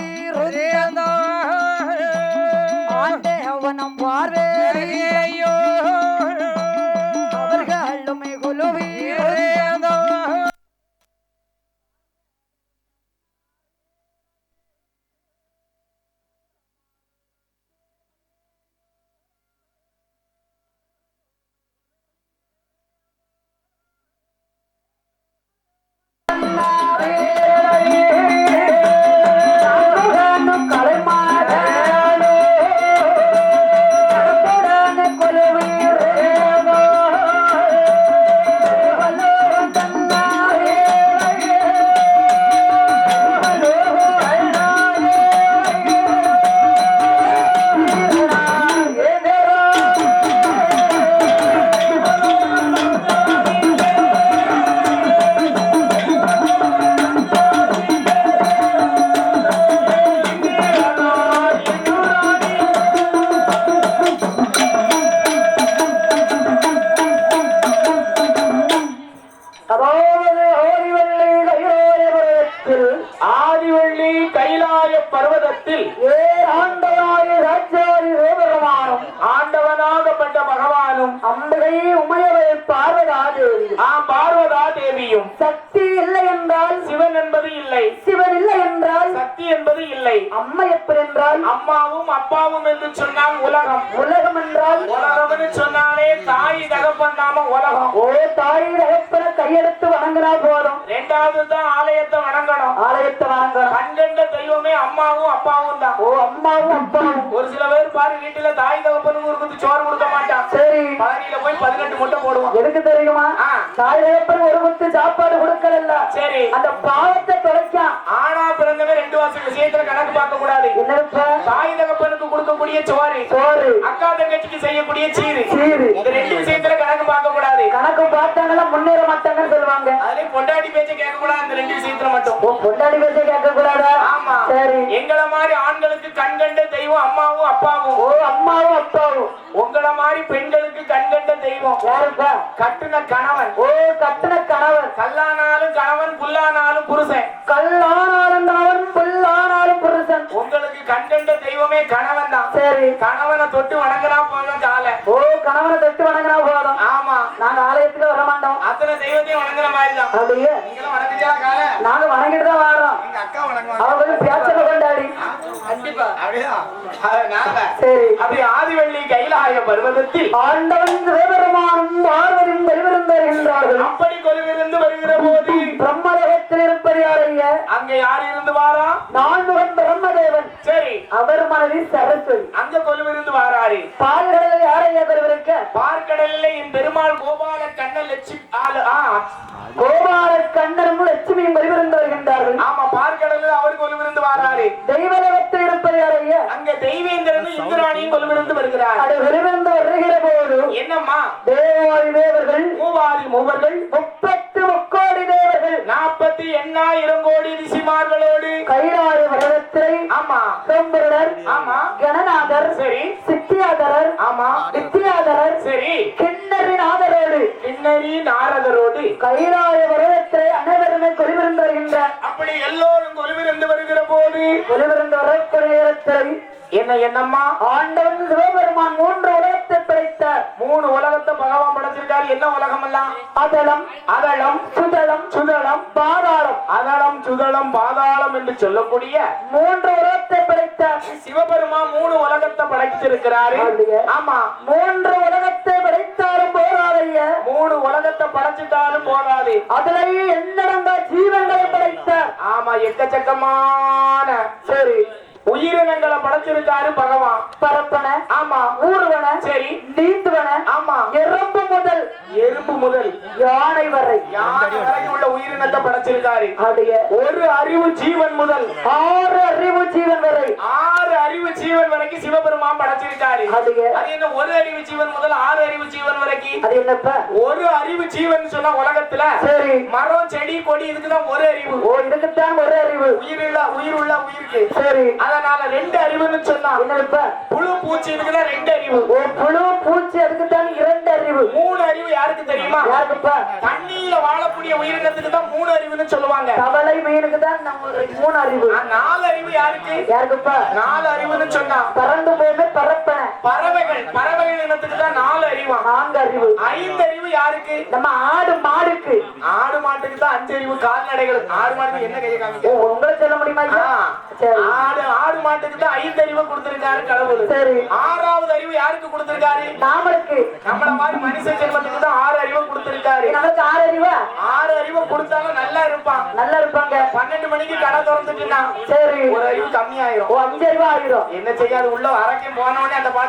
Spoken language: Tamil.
யாரெல்லாம் ஆண்டே அவனம் பர்வதத்தில் ஆண்டவனாகப்பட்ட பகவானும் அம்பிகை உமையவை பார்வதாதேவி. ஆ பார்வதா தேவியும் சக்தி இல்லை என்றால் சிவன் என்பது இல்லை. சிவன் இல்லை என்றால் சக்தி என்பது இல்லை. அம்மை எப்படி என்றால் அம்மாவும் அப்பாவும் என்று சொன்னால் உலகம். உலகம் என்றால் உலகம்னு சொன்னாலே தாய் தகப்பன் நாம உலகம். ஓ தாய் கையெடுத்து வணங்கினா போதும். ரெண்டாவது தான் ஆலயத்தை வணங்கணும். ஆலயத்தை வணங்கணும். கண்கண்ட தெய்வமே அம்மாவும் அப்பாவும் தான். ஓ அம்மாவும் அப்பாவும். ஒரு சில பேர் பாரு வீட்டுல தாய் தகப்பனுக்கு ஒரு சோறு கொடுக்க மாட்டான். சரி. பழனியில போய் பதினெட்டு முட்டை போடுவான். எதுக்கு தெரியுமா. தாய் தகப்பன் ஒரு முத்து சாப்பாடு கொடுக்கல சரி. அந்த பாவத்தை தொலைக்கான் ஆனா பிறந்தவன் ரெண்டு வருஷம் விஷயத்துல கணக்கு பார்க்க கூடாது. தாய் தகப்பனுக்கு கொடுக்கக்கூடிய சோறு. சோறு. அக்கா தங்கச்சிக்கு செய்யக்கூடிய சீரு சீரு இந்த ரெண்டு விஷயத்துல கணக்கு பார்க்க கூடாது கணக்கு பார்த்தாங்களா முன்னேற சொல்லுவாங்க அதுலயும் பொண்டாட்டி பேச்ச கேட்க கூடாது இந்த ரெண்டு விஷயத்துல மட்டும். ஓ பொண்டாடி பேச கேட்க கூடாதா ஆமா. சரி. எங்கள மாதிரி ஆண்களுக்கு கண்கண்ட தெய்வம் அம்மாவும் அப்பாவும். ஓ அம்மாவும் அப்பாவும். உங்கள மாதிரி பெண்களுக்கு கண்கண்ட தெய்வம். யாருப்பா கட்டுன கணவன். ஓ கட்டின கணவன். கல்லானாலும் கணவன் புல்லானாலும் புருஷன். கல்லானாலும் கணவன் புல்லானாலும் புருஷன். உங்களுக்கு கண்கண்ட தெய்வமே கணவன் தான் சரி. கணவனை தொட்டு வணங்குறா போதும் காலை ஓ கணவனை தொட்டு வணங்கினா போதும். ஆமா. நாங்க ஆலயத்துக்கு வர தெய்வத்தையும் வணங்குற மாதிரி தான் அப்படியே? நீங்களும் வணங்குறியா காலை? நாங்க வணங்கிட்டு தான் வரோம் எங்க அக்கா வணங்குவாங்க. அவ பேச்சல கொண்டாடி கண்டிப்பா. அப்படியா? அதனால சரி. அப்படி ஆதிவள்ளி கைலாய பர்வதத்தில் ஆண்டவன் சிவபெருமானும் பார்வதியும் வெளிவரும் வருகின்றார்கள் அப்படி கொலுவிருந்து வருகிற போது அங்க யார் இருந்து வாரா? நான்முகன் பிரம்மதேவன். சரி. அவர் மனைவி சரஸ்வதி. அங்க கொலுவிருந்து வாராரு. பால்கடலில் யாரைய பெறுவதற்க பார்க்கடல்ல என் பெருமாள் கோபால கண்ணன் லட்சுமி ஆளு ஆ. கோபால கண்ணனும் லட்சுமியும் வெளிவருந்து வருகின்றார்கள். ஆமா பார்க்கடல்ல அவர் கொலுவிருந்து வாராரு. தெய்வலோகத்தில் இருப்பது அங்க தெய்வேந்திரனும் இந்திராணியும் கொலுவிருந்து வருகிறார். அது வருகிற போது என்னம்மா? தேவாதி தேவர்கள் மூவாதி மூவர்கள் எண்ணாயிரம் கோடி ரிஷிமார்களோடு. கைலாய வரதத்திரை ஆமா. சோம்பருடர் ஆமா. கணநாதர் சரி. சித்தியாதரர் ஆமா. வித்தியாதரர் சரி. கிண்ணறி நாரதரோடு கைலாய வரதத்திரை அனைவருமே கொலிவிருந்து வருகின்றார் அப்படி எல்லோரும் கொலுவிருந்து வருகிற போது கொலிவிருந்து வரக்கூடிய என்ன என்னம்மா? ஆண்டவன் சிவபெருமான் மூன்று உலகத்தை படைத்தார் மூணு உலகத்தை பகவான் உலகம் எல்லாம் அதளம் சுதலம் சுதளம் பாதாளம். சுதளம் பாதாளம் என்று சொல்லக்கூடிய மூன்று உலகத்தை படைத்தார். சிவபெருமா மூணு உலகத்தை படைச்சிருக்கிறாரு அப்படியா? ஆமா மூன்று உலகத்தை படைத்தாலும் போராதைய மூணு உலகத்தை படைச்சிட்டாலும் போதாது. அதிலேயே எண்ணடங்கா ஜீவன்களை படைத்தார். ஆமா எக்கச்சக்கமான சரி உயிரினங்களை படைச்சிருக்காரு பகவான். பரப்பன ஆமா. ஊர்வன சரி. நீந்துவன ஆமா. எறும்பு முதல் எறும்பு முதல் யானை வரை. யானை வரைக்கும் உள்ள உயிரினத்தை படைச்சிருக்காரு. ஒரு அறிவு ஜீவன் முதல் ஆறு அறிவு ஜீவன் வரை. ஆறு அறிவு ஜீவன் வரைக்கும் சிவபெருமான் படைச்சிருக்காரு. அது என்ன ஒரு அறிவு ஜீவன் முதல் ஆறு அறிவு ஜீவன் வரைக்கும் அது என்னப்பா? ஒரு அறிவு ஜீவன் சொன்னா உலகத்துல சரி. மரம் செடி கொடி இதுக்குதான் ஒரு அறிவு. ஓ இதுக்குத்தான் ஒரு அறிவு. உயிருள்ள உயிருள்ள உயிருக்கு. சரி. அதனால ரெண்டு அறிவுன்னு சொன்னா என்னப்பா? புழு பூச்சி இதுக்குதான் ரெண்டு அறிவு? ஓ புழு பூச்சி அதுக்குத்தான் இரண்டு அறிவு? மூணு அறிவு யாருக்கு தெரியுமா? யாருக்குப்பா? தண்ணியில வாழக்கூடிய உயிரினத்துக்கு தான் மூணு அறிவுன்னு சொல்லுவாங்க. தவளை மீனுக்கு தான் நம்ம ஒரு மூணு அறிவு. நாலு அறிவு யாருக்கு? யாருக்குப்பா? நாலு அறிவுன்னு சொன்னா? பறந்து போயுமே பறப்பன பறவைகள். பறவைகள் இனத்துக்கு தான் நாலு அறிவா? நான்கு அறிவு. ஐந்து அறிவு யாருக்கு? நம்ம ஆடு மாடுக்கு. ஆடு மாட்டுக்கு தான் அஞ்சு அறிவு கால்நடைகள் ஆடு மாட்டுக்கு என்ன கையை காமிக்க? உங்களை சொல்ல முடியுமா ஆடு ஆடு மாட்டுக்கு தான் ஐந்து அறிவு கொடுத்திருக்காரு கடவுள். சரி. ஆறாவது அறிவு யாருக்கு கொடுத்திருக்காரு? நாமளுக்கு. நம்மள மாதிரி மனுஷ ஜென்மத்துக்கு தான் ஆறு அறிவு கொடுத்திருக்காரு. நமக்கு ஆறு அறிவா? ஆறு அறிவு கொடுத்தாலும் நல்லா இருப்பான். நல்லா இருப்பாங்க. பன்னெண்டு மணிக்கு கடை திறந்துட்டுனா சரி. ஒரு அறிவு கம்மியாயிரும். அஞ்சு அறிவா ஆகிரும் என்ன செய்யாது? உள்ள அரைக்கும் போன உடனே அந்த பாடு